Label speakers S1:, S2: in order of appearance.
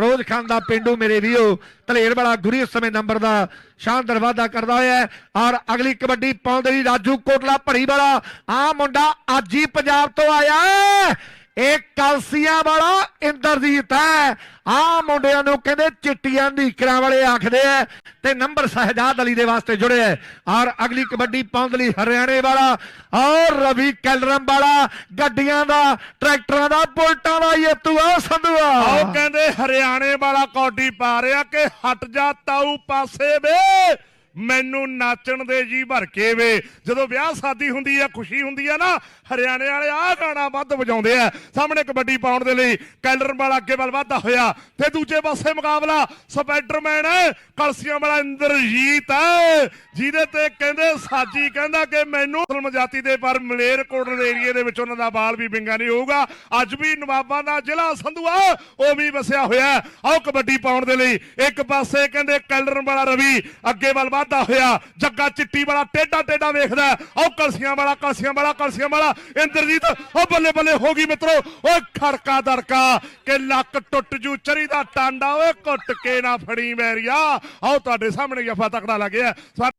S1: ਫਰੋਜ਼ ਖਾਨ ਦਾ ਪਿੰਡੂ ਮੇਰੇ ਵੀਓ ਧਲੇਰ ਵਾਲਾ ਗੁਰੀ ਇਸ ਸਮੇਂ ਨੰਬਰ ਦਾ ਸ਼ਾਨਦਾਰ ਵਾਅਦਾ ਕਰਦਾ ਹੋਇਆ ਹੈ। ਔਰ ਅਗਲੀ ਕਬੱਡੀ ਪਾਉਂਦੇ ਲਈ ਰਾਜੂ ਕੋਟਲਾ ਭਰੀ ਵਾਲਾ। ਆ ਮੁੰਡਾ ਅੱਜ ਹੀ ਪੰਜਾਬ ਤੋਂ ਆਇਆ ਇਹ ਕਲਸੀਆਂ ਵਾਲਾ ਇੰਦਰਜੀਤ ਹੈ। ਆ ਮੁੰਡਿਆਂ ਨੂੰ ਕਹਿੰਦੇ ਚਿੱਟੀਆਂ ਨੀਕਰਾਂ ਵਾਲੇ ਆਖਦੇ ਆ ਤੇ ਨੰਬਰ ਸਹਿਜਾਦ ਅਲੀ ਦੇ ਵਾਸਤੇ ਜੁੜਿਆ ਹੈ। ਔਰ ਅਗਲੀ ਕਬੱਡੀ ਪਾਉਂਦ ਲਈ ਹਰਿਆਣੇ ਵਾਲਾ ਔਰ ਰਵੀ ਕੈਲਰਮ ਵਾਲਾ ਗੱਡੀਆਂ ਦਾ, ਟਰੈਕਟਰਾਂ ਦਾ, ਬੁਲਟਾਂ ਦਾ ਯੇਤੂ ਆ ਸੰਧੂਆ
S2: ਉਹ ਕਹਿੰਦੇ ਹਰਿਆਣੇ ਵਾਲਾ ਕੌਡੀ ਪਾ ਰਿਹਾ ਕਿ ਹਟ ਜਾ ਤਾਊ ਪਾਸੇ ਵੇ। ਮੈਨੂੰ ਨਾਚਣ ਦੇ ਜੀ ਭਰ ਕੇ ਵੇ। ਜਦੋਂ ਵਿਆਹ ਸ਼ਾਦੀ ਹੁੰਦੀ ਆ, ਖੁਸ਼ੀ ਹੁੰਦੀ ਆ ਨਾ, ਹਰਿਆਣੇ ਵਾਲੇ ਆਹ ਗਾਣਾ ਵੱਧ ਵਜਾਉਂਦੇ ਆ। ਸਾਹਮਣੇ ਕਬੱਡੀ ਪਾਉਣ ਦੇ ਲਈ ਕੈਲਰ ਵਾਲਾ ਅੱਗੇ ਵੱਲ ਵਾਧਾ ਹੋਇਆ ਤੇ ਦੂਜੇ ਪਾਸੇ ਮੁਕਾਬਲਾ ਸਪਾਈਡਰਮੈਨ ਕਲਸੀਆਂ ਵਾਲਾ ਇੰਦਰਜੀਤ। ਹੈ ਜਿਹਦੇ ਤੇ ਕਹਿੰਦੇ ਸਾਜੀ ਕਹਿੰਦਾ ਕਿ ਮੈਨੂੰ ਮੁਸਲਮ ਜਾਤੀ ਦੇ ਪਰ ਮਲੇਰ ਕੋਟਲ ਏਰੀਏ ਦੇ ਵਿੱਚ ਉਹਨਾਂ ਦਾ ਬਾਲ ਵੀ ਬਿੰਗਾ ਨਹੀਂ ਹੋਊਗਾ। ਅੱਜ ਵੀ ਨਵਾਬਾਂ ਦਾ ਜ਼ਿਲ੍ਹਾ ਸੰਧੂਆ, ਉਹ ਵੀ ਵਸਿਆ ਹੋਇਆ। ਆਓ ਕਬੱਡੀ ਪਾਉਣ ਦੇ ਲਈ ਇੱਕ ਪਾਸੇ ਕਹਿੰਦੇ ਕੈਲਰ ਵਾਲਾ ਰਵੀ, ਅੱਗੇ ਵੱਲ ਵੱਧ ਹੋਇਆ। ਜੱਗਾ ਚਿੱਟੀ ਵਾਲਾ ਟੇਡਾ ਟੇਡਾ ਵੇਖਦਾ ਹੈ। ਆਓ ਕਲਸੀਆਂ ਵਾਲਾ ਕਲਸੀਆਂ ਵਾਲਾ ਕਲਸੀਆਂ ਵਾਲਾ। ਇੰਦਰਜੀਤ, ਉਹ ਬੱਲੇ ਬੱਲੇ ਹੋ ਗਈ ਮਿੱਤਰੋ। ਓਏ ਖੜਕਾ ਦੜਕਾ, ਕਿ ਲੱਕ ਟੁੱਟ ਜੂ, ਚਰੀ ਦਾ ਟਾਂਡਾ, ਓਏ ਕੁੱਟ ਕੇ ਨਾ ਫੜੀ ਮੈਰੀਆ। ਆਓ ਤੁਹਾਡੇ ਸਾਹਮਣੇ ਜਫਾ ਤਕੜਾ ਲੱਗਿਆ।